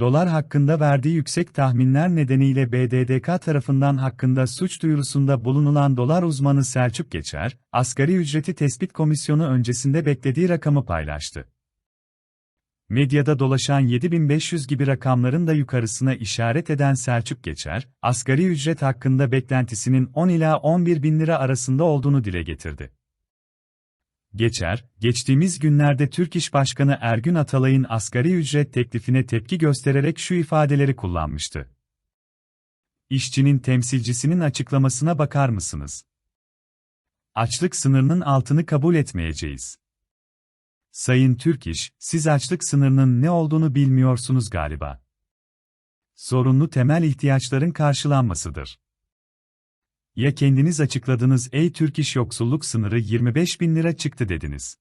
Dolar hakkında verdiği yüksek tahminler nedeniyle BDDK tarafından hakkında suç duyurusunda bulunulan dolar uzmanı Selçuk Geçer, asgari ücreti tespit komisyonu öncesinde beklediği rakamı paylaştı. Medyada dolaşan 7500 gibi rakamların da yukarısına işaret eden Selçuk Geçer, asgari ücret hakkında beklentisinin 10 ila 11 bin lira arasında olduğunu dile getirdi. Geçer, geçtiğimiz günlerde Türk İş Başkanı Ergün Atalay'ın asgari ücret teklifine tepki göstererek şu ifadeleri kullanmıştı. İşçinin temsilcisinin açıklamasına bakar mısınız? Açlık sınırının altını kabul etmeyeceğiz. Sayın Türk İş, siz açlık sınırının ne olduğunu bilmiyorsunuz galiba. Zorunlu temel ihtiyaçların karşılanmasıdır. Ya kendiniz açıkladınız ey Türk İş yoksulluk sınırı 25 bin lira çıktı dediniz.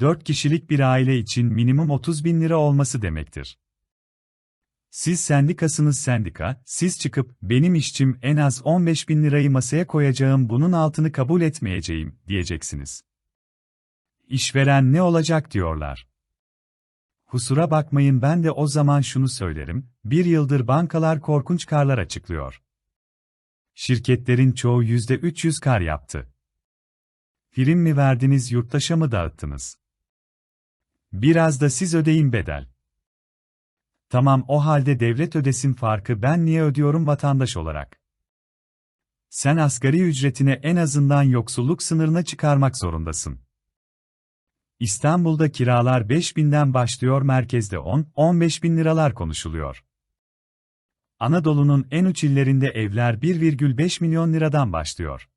4 kişilik bir aile için minimum 30 bin lira olması demektir. Siz sendikasınız sendika, siz çıkıp, benim işçim en az 15 bin lirayı masaya koyacağım bunun altını kabul etmeyeceğim, diyeceksiniz. İşveren ne olacak diyorlar. Kusura bakmayın ben de o zaman şunu söylerim, bir yıldır bankalar korkunç karlar açıklıyor. Şirketlerin çoğu %300 kar yaptı. Prim mi verdiniz yurttaşa mı dağıttınız? Biraz da siz ödeyin bedel. Tamam o halde devlet ödesin farkı ben niye ödüyorum vatandaş olarak? Sen asgari ücretine en azından yoksulluk sınırına çıkarmak zorundasın. İstanbul'da kiralar 5000'den başlıyor merkezde 10-15 bin liralar konuşuluyor. Anadolu'nun en uç illerinde evler 1,5 milyon liradan başlıyor.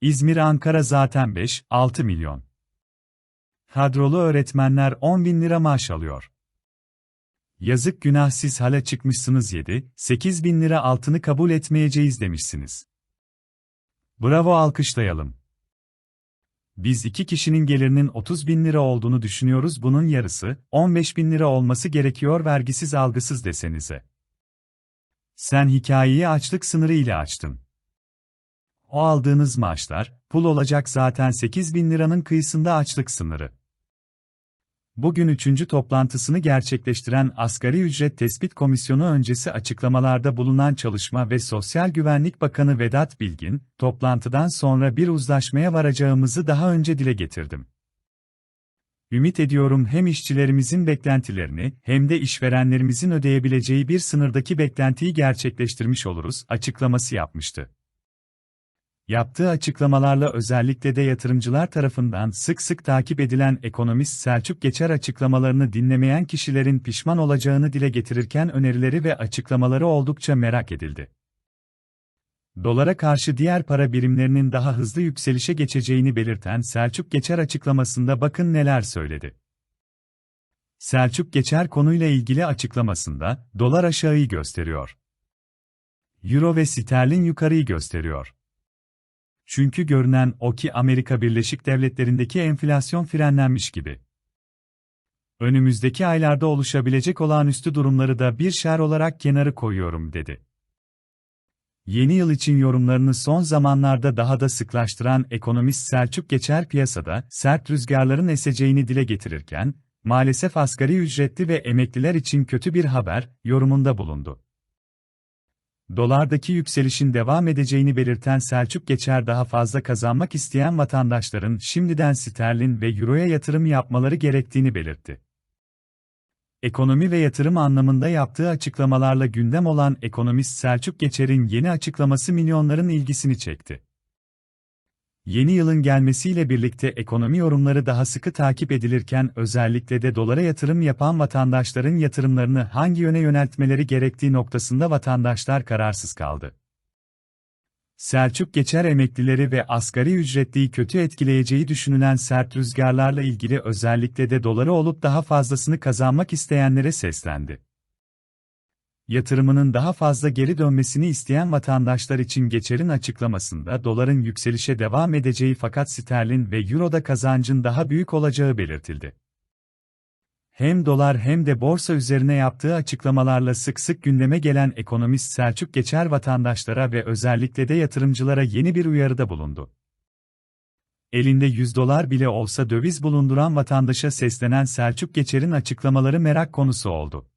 İzmir Ankara zaten 5-6 milyon. Kadrolu öğretmenler 10 bin lira maaş alıyor. Yazık günah siz hala çıkmışsınız 7-8 bin lira altını kabul etmeyeceğiz demişsiniz. Bravo alkışlayalım. Biz iki kişinin gelirinin 30 bin lira olduğunu düşünüyoruz bunun yarısı, 15 bin lira olması gerekiyor vergisiz algısız desenize. Sen hikayeyi açlık sınırı ile açtın. O aldığınız maaşlar, pul olacak zaten 8 bin liranın kıyısında açlık sınırı. Bugün üçüncü toplantısını gerçekleştiren Asgari Ücret Tespit Komisyonu öncesi açıklamalarda bulunan Çalışma ve Sosyal Güvenlik Bakanı Vedat Bilgin, toplantıdan sonra bir uzlaşmaya varacağımızı daha önce dile getirdim. Ümit ediyorum hem işçilerimizin beklentilerini hem de işverenlerimizin ödeyebileceği bir sınırdaki beklentiyi gerçekleştirmiş oluruz açıklaması yapmıştı. Yaptığı açıklamalarla özellikle de yatırımcılar tarafından sık sık takip edilen ekonomist Selçuk Geçer açıklamalarını dinlemeyen kişilerin pişman olacağını dile getirirken önerileri ve açıklamaları oldukça merak edildi. Dolara karşı diğer para birimlerinin daha hızlı yükselişe geçeceğini belirten Selçuk Geçer açıklamasında bakın neler söyledi. Selçuk Geçer konuyla ilgili açıklamasında, dolar aşağıyı gösteriyor. Euro ve sterlin yukarıyı gösteriyor. Çünkü görünen o ki Amerika Birleşik Devletleri'ndeki enflasyon frenlenmiş gibi. Önümüzdeki aylarda oluşabilecek olağanüstü durumları da bir şer olarak kenarı koyuyorum dedi. Yeni yıl için yorumlarını son zamanlarda daha da sıklaştıran ekonomist Selçuk Geçer piyasada sert rüzgarların eseceğini dile getirirken, maalesef asgari ücretli ve emekliler için kötü bir haber yorumunda bulundu. Dolardaki yükselişin devam edeceğini belirten Selçuk Geçer daha fazla kazanmak isteyen vatandaşların şimdiden sterlin ve euroya yatırım yapmaları gerektiğini belirtti. Ekonomi ve yatırım anlamında yaptığı açıklamalarla gündem olan ekonomist Selçuk Geçer'in yeni açıklaması milyonların ilgisini çekti. Yeni yılın gelmesiyle birlikte ekonomi yorumları daha sıkı takip edilirken özellikle de dolara yatırım yapan vatandaşların yatırımlarını hangi yöne yöneltmeleri gerektiği noktasında vatandaşlar kararsız kaldı. Selçuk Geçer emeklileri ve asgari ücretliyi kötü etkileyeceği düşünülen sert rüzgarlarla ilgili özellikle de doları olup daha fazlasını kazanmak isteyenlere seslendi. Yatırımının daha fazla geri dönmesini isteyen vatandaşlar için Geçer'in açıklamasında doların yükselişe devam edeceği fakat sterlin ve euroda kazancın daha büyük olacağı belirtildi hem dolar hem de borsa üzerine yaptığı açıklamalarla sık sık gündeme gelen ekonomist Selçuk Geçer vatandaşlara ve özellikle de yatırımcılara yeni bir uyarıda bulundu. elinde 100 dolar bile olsa döviz bulunduran vatandaşa seslenen Selçuk Geçer'in açıklamaları merak konusu oldu.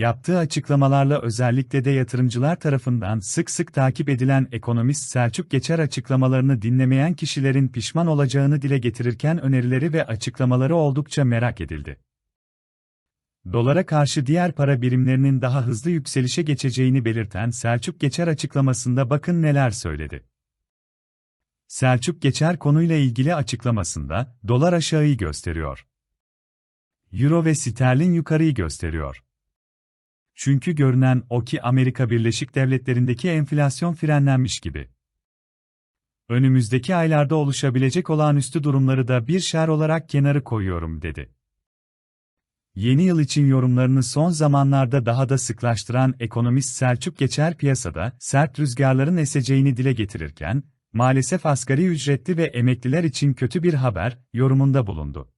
Yaptığı açıklamalarla özellikle de yatırımcılar tarafından sık sık takip edilen ekonomist Selçuk Geçer açıklamalarını dinlemeyen kişilerin pişman olacağını dile getirirken önerileri ve açıklamaları oldukça merak edildi. Dolara karşı diğer para birimlerinin daha hızlı yükselişe geçeceğini belirten Selçuk Geçer açıklamasında bakın neler söyledi. Selçuk Geçer konuyla ilgili açıklamasında, dolar aşağıyı gösteriyor. Euro ve sterlin yukarıyı gösteriyor. Çünkü görünen o ki Amerika Birleşik Devletleri'ndeki enflasyon frenlenmiş gibi. Önümüzdeki aylarda oluşabilecek olağanüstü durumları da bir şer olarak kenarı koyuyorum dedi. Yeni yıl için yorumlarını son zamanlarda daha da sıklaştıran ekonomist Selçuk Geçer piyasada sert rüzgarların eseceğini dile getirirken, maalesef asgari ücretli ve emekliler için kötü bir haber yorumunda bulundu.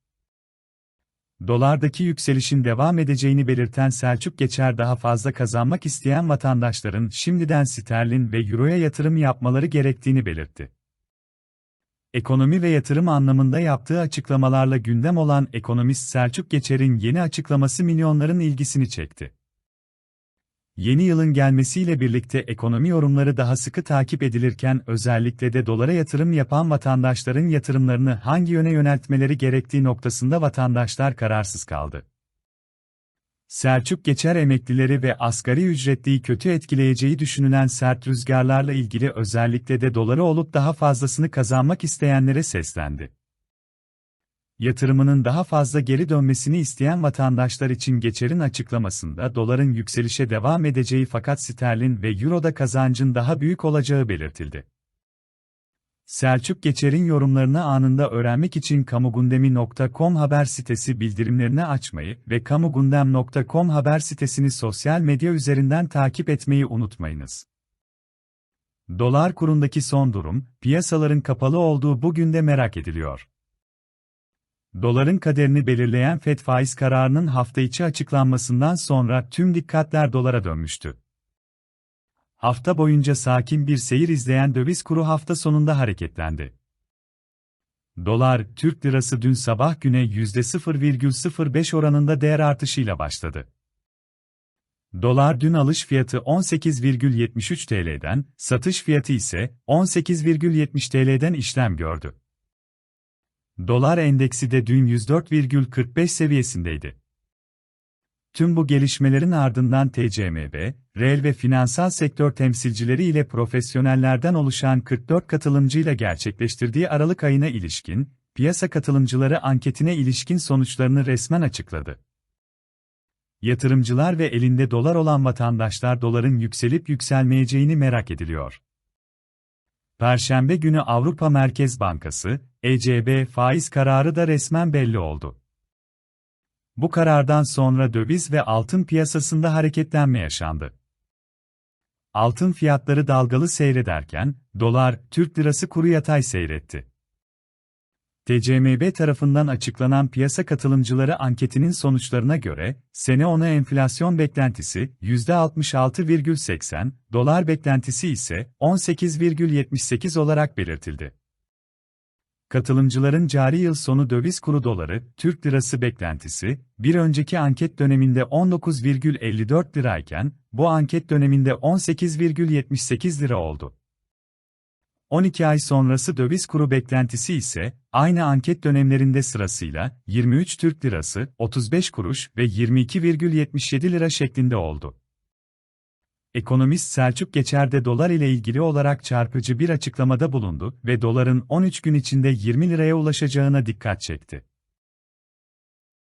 Dolardaki yükselişin devam edeceğini belirten Selçuk Geçer daha fazla kazanmak isteyen vatandaşların şimdiden sterlin ve euroya yatırım yapmaları gerektiğini belirtti. Ekonomi ve yatırım anlamında yaptığı açıklamalarla gündem olan ekonomist Selçuk Geçer'in yeni açıklaması milyonların ilgisini çekti. Yeni yılın gelmesiyle birlikte ekonomi yorumları daha sıkı takip edilirken özellikle de dolara yatırım yapan vatandaşların yatırımlarını hangi yöne yöneltmeleri gerektiği noktasında vatandaşlar kararsız kaldı. Selçuk Geçer emeklileri ve asgari ücretliyi kötü etkileyeceği düşünülen sert rüzgarlarla ilgili özellikle de doları olup daha fazlasını kazanmak isteyenlere seslendi. Yatırımının daha fazla geri dönmesini isteyen vatandaşlar için Geçer'in açıklamasında doların yükselişe devam edeceği fakat sterlin ve euroda kazancın daha büyük olacağı belirtildi. Selçuk Geçer'in yorumlarını anında öğrenmek için kamugundemi.com haber sitesi bildirimlerini açmayı ve kamugundem.com haber sitesini sosyal medya üzerinden takip etmeyi unutmayınız. Dolar kurundaki son durum, piyasaların kapalı olduğu bugün de merak ediliyor. Doların kaderini belirleyen FED faiz kararının hafta içi açıklanmasından sonra tüm dikkatler dolara dönmüştü. Hafta boyunca sakin bir seyir izleyen döviz kuru hafta sonunda hareketlendi. Dolar, Türk lirası dün sabah güne %0,05 oranında değer artışıyla başladı. Dolar dün alış fiyatı 18,73 TL'den, satış fiyatı ise 18,70 TL'den işlem gördü. Dolar endeksi de dün 104,45 seviyesindeydi. Tüm bu gelişmelerin ardından TCMB, reel ve finansal sektör temsilcileri ile profesyonellerden oluşan 44 katılımcıyla gerçekleştirdiği Aralık ayına ilişkin, piyasa katılımcıları anketine ilişkin sonuçlarını resmen açıkladı. Yatırımcılar ve elinde dolar olan vatandaşlar doların yükselip yükselmeyeceğini merak ediliyor. Perşembe günü Avrupa Merkez Bankası, ECB faiz kararı da resmen belli oldu. Bu karardan sonra döviz ve altın piyasasında hareketlenme yaşandı. Altın fiyatları dalgalı seyrederken, dolar, Türk lirası kuru yatay seyretti. TCMB tarafından açıklanan piyasa katılımcıları anketinin sonuçlarına göre, sene onu enflasyon beklentisi %66,80, dolar beklentisi ise 18,78 olarak belirtildi. Katılımcıların cari yıl sonu döviz kuru doları, Türk lirası beklentisi, bir önceki anket döneminde 19,54 lirayken, bu anket döneminde 18,78 lira oldu. 12 ay sonrası döviz kuru beklentisi ise, aynı anket dönemlerinde sırasıyla 23 Türk Lirası, 35 kuruş ve 22,77 lira şeklinde oldu. Ekonomist Selçuk Geçer'de dolar ile ilgili olarak çarpıcı bir açıklamada bulundu ve doların 13 gün içinde 20 liraya ulaşacağına dikkat çekti.